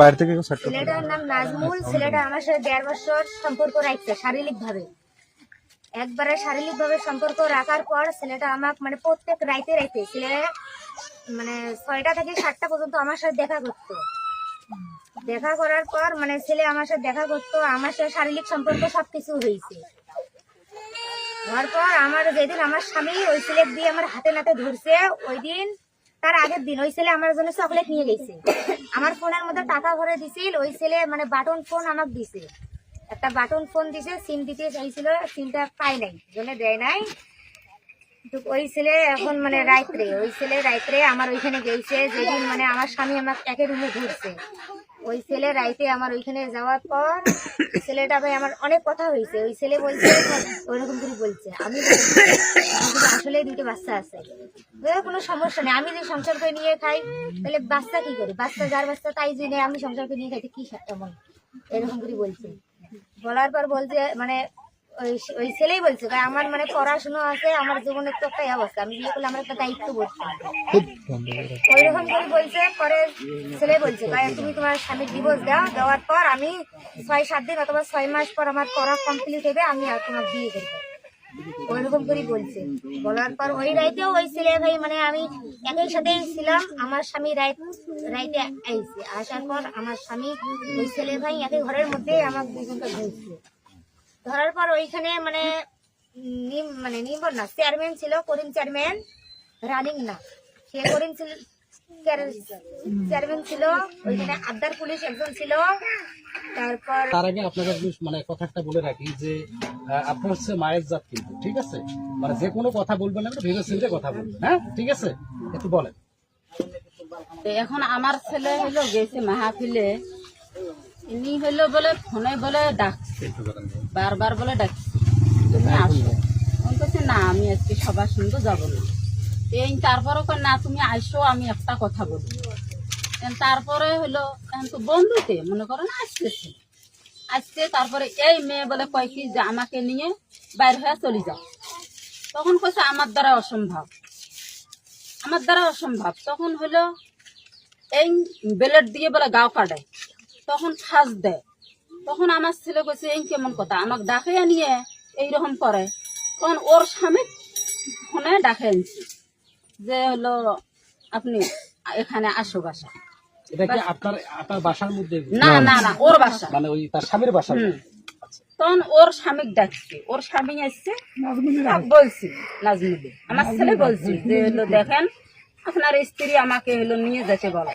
বাইরে থেকে ছেলেটার নাম নাজমুল, ছেলেটা আমার সাথে দেড় বছর সম্পর্ক রাখছে শারীরিক ভাবে একবারে শারীরিক ভাবে সম্পর্ক রাখার পর ছেলেটা আমাকে মানে প্রত্যেক রাইতে রাইতে, ছেলে মানে ছয়টা থেকে সাতটা পর্যন্ত আমার সাথে দেখা করতো। দেখা করার পর মানে ছেলে আমার সাথে দেখা করতো, আমার সাথে শারীরিক সম্পর্ক সবকিছু হয়েছে। হওয়ার পর আমার যেদিন আমার স্বামী ওই ছেলে দিয়ে আমার হাতে নাতে ধরছে ওই দিন তার আগের দিন ওই ছেলে আমার জন্য চকলেট নিয়ে গেছে। আমার ফোনের মধ্যে টাকা ভরে দিছিল, ওই ছেলে মানে বাটন ফোন আমাকে দিছে। একটা বাটন ফোন দিছে সিম দিতে চাইছিল সিমটা পাই নাই জন্য দেয় নাই। ওই ছেলে এখন মানে রাত্রে, ওই ছেলে রাত্রে আমার ওইখানে গেছে, যেদিন মানে আমার স্বামী আমাকে একে রুমে ধরছে ওই ছেলে রাইতে আমার ওইখানে যাওয়ার পর ছেলেটা ভাই আমার অনেক কথা হয়েছে ওই ছেলে বলছে, ওইরকম করে বলছে। আমি আসলে দুটো বাচ্চা আছে। কোনো সমস্যা নেই। আমি যে সংসার করে নিয়ে খাই, তাহলে বাচ্চা কি করে? বাচ্চা যার বাচ্চা তাই জেনে আমি সংসার করে নিয়ে খাইতে কি এমন? এরকম করে বলছে। বলার পর বলছে মানে ওই ছেলেই বলছে আমার মানে পড়াশোনা আছে আমার জীবনের তো একটাই অবস্থা আমি বিয়ে করলে আমার একটা দায়িত্ব হবে ওইরকম করে বলছে পরে ছেলে বলছে ভাই তুমি তোমার স্বামীর ডিভোর্স দাও দেওয়ার পর আমি ছয় সাত দিন অথবা ছয় মাস পর আমার পড়া কমপ্লিট হবে আমি আর তোমার বিয়ে করব। ওইরকম করে বলছে। বলার পর ওই রাইতেও ওই ছেলে ভাই মানে আমি একই সাথেই ছিলাম আমার স্বামী রাইত রাইতে আইছে। আসার পর আমার স্বামী ওই ছেলে ভাই একই ঘরের মধ্যে আমার দুজনকে ধরছে ধরার পর ওইখানে মানে নিম মানে নিম্বর না চেয়ারম্যান ছিল করিম চেয়ারম্যান রানিং না। সে করিম ছিল চেয়ারম্যান ছিল ওইখানে আবদার পুলিশ একজন ছিল। তারপর তার আগে আপনাকে মানে কথা একটা বলে রাখি যে আপনার হচ্ছে মায়ের জাত কিন্তু ঠিক আছে? মানে যে কোনো কথা বলবেন না ভেবে চিন্তে কথা বলবেন হ্যাঁ? ঠিক আছে? একটু বলেন। এখন আমার ছেলে হলো গেছে মাহফিলে। ইনি হলো বলে ফোনে বলে ডাকছে। বারবার বলে ডাকছে তুমি আসো। আমি বলছি না আমি আজকে সবার সঙ্গে যাব না। এই তারপরে না তুমি আসো আমি একটা কথা বলি। তারপরে হলো এখন তো বন্ধুতে মনে করো না আসতেছে। আসছে তারপরে এই মেয়ে বলে কয় কি যে আমাকে নিয়ে বাইরে হয়ে চলে যাও। তখন কইছে আমার দ্বারা অসম্ভব। আমার দ্বারা অসম্ভব। তখন হলো এই বেলেট দিয়ে বলে গাও কাটায়। তখন ফাঁস দেয়। তখন আমার ছেলে কইছে এই কেমন কথা? আমাকে ডাকে নিয়ে এইরকম করে। তখন ওর স্বামী ফোনে ডাকে আনছি যে হলো আপনি এখানে আসো বাসা এটা কি আপনার আপনার বাসার মধ্যে? না না না ওর বাসা মানে ওই তার স্বামীর বাসার তখন ওর স্বামী ডাকছে। ওর স্বামী আসছে বলছি আমার ছেলে বলছি যে হলো দেখেন আপনার স্ত্রী আমাকে হলো নিয়ে যেতে বলে